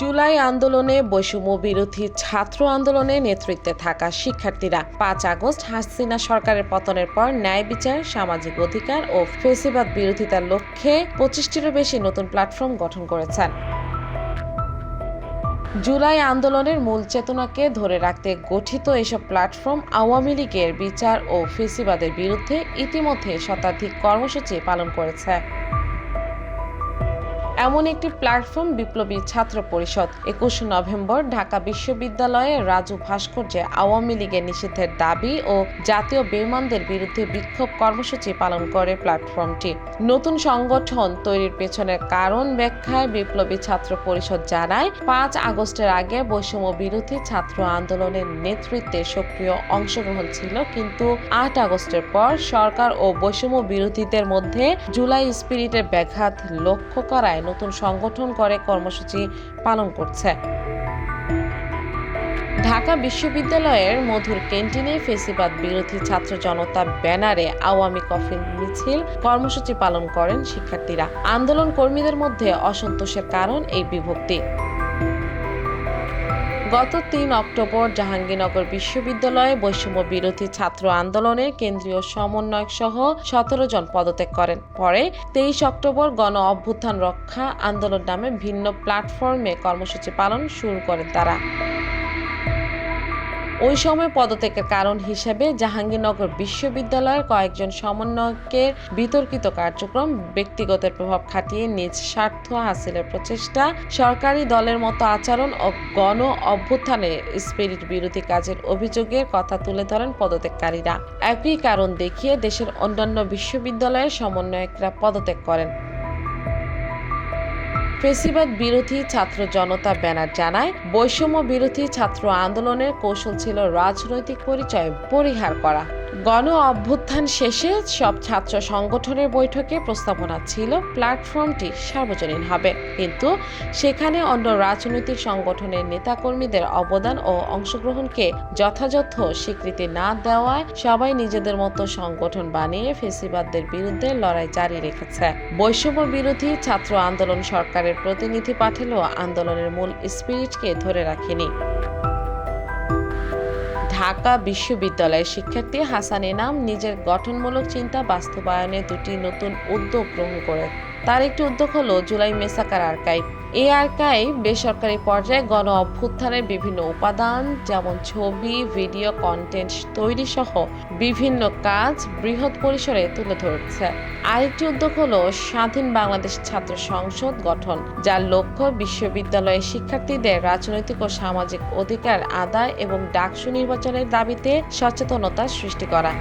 জুলাই আন্দোলনে বৈষম্য বিরোধী ছাত্র আন্দোলনে নেতৃত্বে থাকা শিক্ষার্থীরা পাঁচ আগস্ট হাসিনা সরকারের পতনের পর ন্যায় বিচার, সামাজিক অধিকার ও ফেসিবাদ বিরোধিতার লক্ষ্যে পঁচিশটিরও বেশি নতুন প্ল্যাটফর্ম গঠন করেছেন। জুলাই আন্দোলনের মূল চেতনাকে ধরে রাখতে গঠিত এসব প্ল্যাটফর্ম আওয়ামী লীগের বিচার ও ফেসিবাদের বিরুদ্ধে ইতিমধ্যে শতাধিক কর্মসূচি পালন করেছে। এমন একটি প্ল্যাটফর্ম বিপ্লবী ছাত্র পরিষদ। একুশ নভেম্বর ঢাকা বিশ্ববিদ্যালয়ে রাজু ভাস্কর্যে আওয়ামী লীগের নিষিদ্ধের দাবি ও জাতীয় বেমানদের বিরুদ্ধে বিক্ষোভ কর্মসূচি পালন করে প্ল্যাটফর্মটি নতুন সংগঠন তৈরির পেছনের কারণ ব্যাখ্যায় বিপ্লবী ছাত্র পরিষদ জানায়, পাঁচ আগস্টের আগে বৈষম্য বিরোধী ছাত্র আন্দোলনের নেতৃত্বে সক্রিয় অংশগ্রহণ ছিল, কিন্তু আট আগস্টের পর সরকার ও বৈষম্য বিরোধীদের মধ্যে জুলাই স্পিরিটের ব্যাঘাত লক্ষ্য করায় নতুন সংগঠন করে কর্মসূচি পালন করছে। ঢাকা বিশ্ববিদ্যালয়ের মধুর ক্যান্টিনে ফেসিবাদ বিরোধী ছাত্র জনতা ব্যানারে আওয়ামী কফিন মিছিল কর্মসূচি পালন করেন শিক্ষার্থীরা। আন্দোলন কর্মীদের মধ্যে অসন্তোষের কারণ এই বিভক্তি। গত তিন অক্টোবর জাহাঙ্গীরনগর বিশ্ববিদ্যালয়ে বৈষম্য বিরোধী ছাত্র আন্দোলনের কেন্দ্রীয় সমন্বয়ক সহ সতেরো জন পদত্যাগ করেন। পরে তেইশ অক্টোবর গণ অভ্যুত্থান রক্ষা আন্দোলন নামে ভিন্ন প্ল্যাটফর্মে কর্মসূচি পালন শুরু করেন তারা। ওই সময় পদত্যাগের কারণ হিসেবে জাহাঙ্গীরনগর বিশ্ববিদ্যালয়ের কয়েকজন সমন্বয়কের বিতর্কিত কার্যক্রম ব্যক্তিগত প্রভাব খাটিয়ে নিজ স্বার্থ হাসিলের প্রচেষ্টা, সরকারি দলের মতো আচরণ ও গণ অভ্যুত্থানে স্পিরিট বিরোধী কাজের অভিযোগের কথা তুলে ধরেন পদত্যাগকারীরা। একই কারণ দেখিয়ে দেশের অন্যান্য বিশ্ববিদ্যালয়ের সমন্বয়করা পদত্যাগ করেন। ফেসিবাদ বিরোধী ছাত্র জনতা ব্যানার জানায়, বৈষম্য বিরোধী ছাত্র আন্দোলনের কৌশল ছিল রাজনৈতিক পরিচয় পরিহার করা। গণ অভ্যুত্থান শেষে সব ছাত্র সংগঠনের বৈঠকে প্রস্তাবনা ছিল প্ল্যাটফর্মটি সার্বজনীন হবে। কিন্তু সেখানে অন্য রাজনৈতিক সংগঠনের নেতাকর্মীদের অবদান ও অংশগ্রহণকে যথাযথ স্বীকৃতি না দেওয়ায় সবাই নিজেদের মতো সংগঠন বানিয়ে ফেসিবাদদের বিরুদ্ধে লড়াই জারি রেখেছে। বৈষম্য বিরোধী ছাত্র আন্দোলন সরকারের প্রতিনিধি পাঠালেও আন্দোলনের মূল স্পিরিটকে ধরে রাখেনি। ঢাকা বিশ্ববিদ্যালয়ের শিক্ষার্থী হাসান এনাম নিজের গঠনমূলক চিন্তা বাস্তবায়নে দুটি নতুন উদ্যোগ গ্রহণ করে তার একটি উদ্যোগ হলো জুলাই মেসাকার আর্কাইভ। এই আর্কাইভ বেসরকারি পর্যায়ে গণ অভ্যুত্থানের বিভিন্ন উপাদান, যেমন ছবি, ভিডিও কন্টেন্ট তৈরি সহ বিভিন্ন কাজ বৃহৎ পরিসরে তুলে ধরছে। আরেকটি উদ্যোগ হল স্বাধীন বাংলাদেশ ছাত্র সংসদ গঠন, যার লক্ষ্য বিশ্ববিদ্যালয়ের শিক্ষার্থীদের রাজনৈতিক ও সামাজিক অধিকার আদায় এবং ডাকসু নির্বাচনের দাবিতে সচেতনতা সৃষ্টি করা।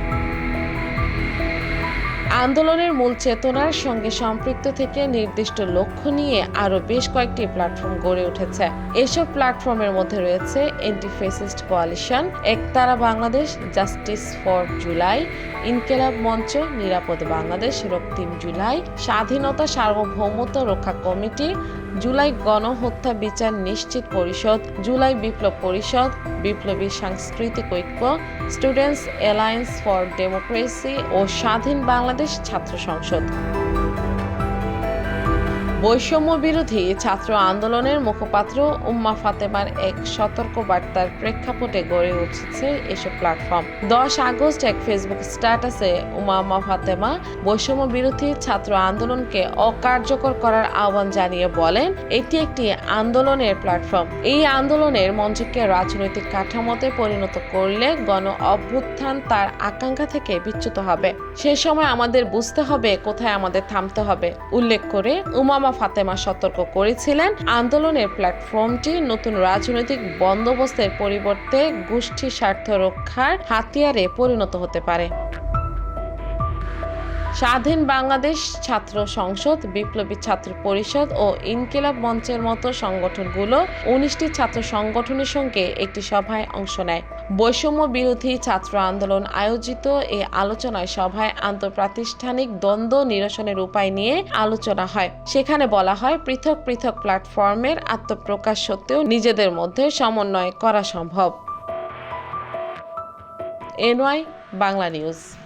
আন্দোলনের মূল চেতনার সঙ্গে সম্পৃক্ত থেকে নির্দিষ্ট লক্ষ্য নিয়ে আরও বেশ কয়েকটি প্ল্যাটফর্ম গড়ে উঠেছে। এসব প্ল্যাটফর্মের মধ্যে রয়েছে antifascist coalition Ektara Bangladesh justice for July Inqilab Mancha, নিরাপদ বাংলাদেশ, রক্তিম জুলাই, স্বাধীনতা সার্বভৌমত্ব রক্ষা কমিটি জুলাই গণহত্যা বিচার নিশ্চিত পরিষদ, জুলাই বিপ্লব পরিষদ, বিপ্লবী সাংস্কৃতিক ঐক্য, স্টুডেন্টস অ্যালায়েন্স ফর ডেমোক্রেসি ও স্বাধীন বাংলাদেশ ছাত্র সংসদ। বৈষম্য বিরোধী ছাত্র আন্দোলনের মুখপাত্র উম্মা ফাতেমার এক সতর্ক বার্তার প্রেক্ষাপটে গড়ে উঠেছে এসব প্ল্যাটফর্ম দশ আগস্ট এক ফেসবুক স্ট্যাটাসে উমামা ফাতেমা বৈষম্য বিরোধী ছাত্র আন্দোলনকে অকার্যকর করার আহ্বান জানিয়ে বলেন, এটি একটি আন্দোলনের প্ল্যাটফর্ম এই আন্দোলনের মঞ্চকে রাজনৈতিক কাঠামোতে পরিণত করলে গণ অভ্যুত্থান তার আকাঙ্ক্ষা থেকে বিচ্যুত হবে। সে সময় আমাদের বুঝতে হবে, কোথায় আমাদের থামতে হবে। উল্লেখ করে উমামা ফাতেমা সতর্ক করেছিলেন। আন্দোলনের প্ল্যাটফর্মটি নতুন রাজনৈতিক বন্দোবস্তের পরিবর্তে গোষ্ঠী স্বার্থ রক্ষার হাতিয়ারে পরিণত হতে পারে। স্বাধীন বাংলাদেশ ছাত্র সংসদ, বিপ্লবী ছাত্র পরিষদ ও ইনকিলাব মঞ্চের মতো সংগঠনগুলো উনিশটি ছাত্র সংগঠনের সঙ্গে একটি সভায় অংশ নেয়। বৈষম্য বিরোধী ছাত্র আন্দোলন আয়োজিত এই আলোচনায় সভায় আন্তঃপ্রাতিষ্ঠানিক দ্বন্দ্ব নিরসনের উপায় নিয়ে আলোচনা হয়। সেখানে বলা হয়, পৃথক পৃথক প্ল্যাটফর্মের আত্মপ্রকাশ সত্ত্বেও নিজেদের মধ্যে সমন্বয় করা সম্ভব। NY, Bangla news.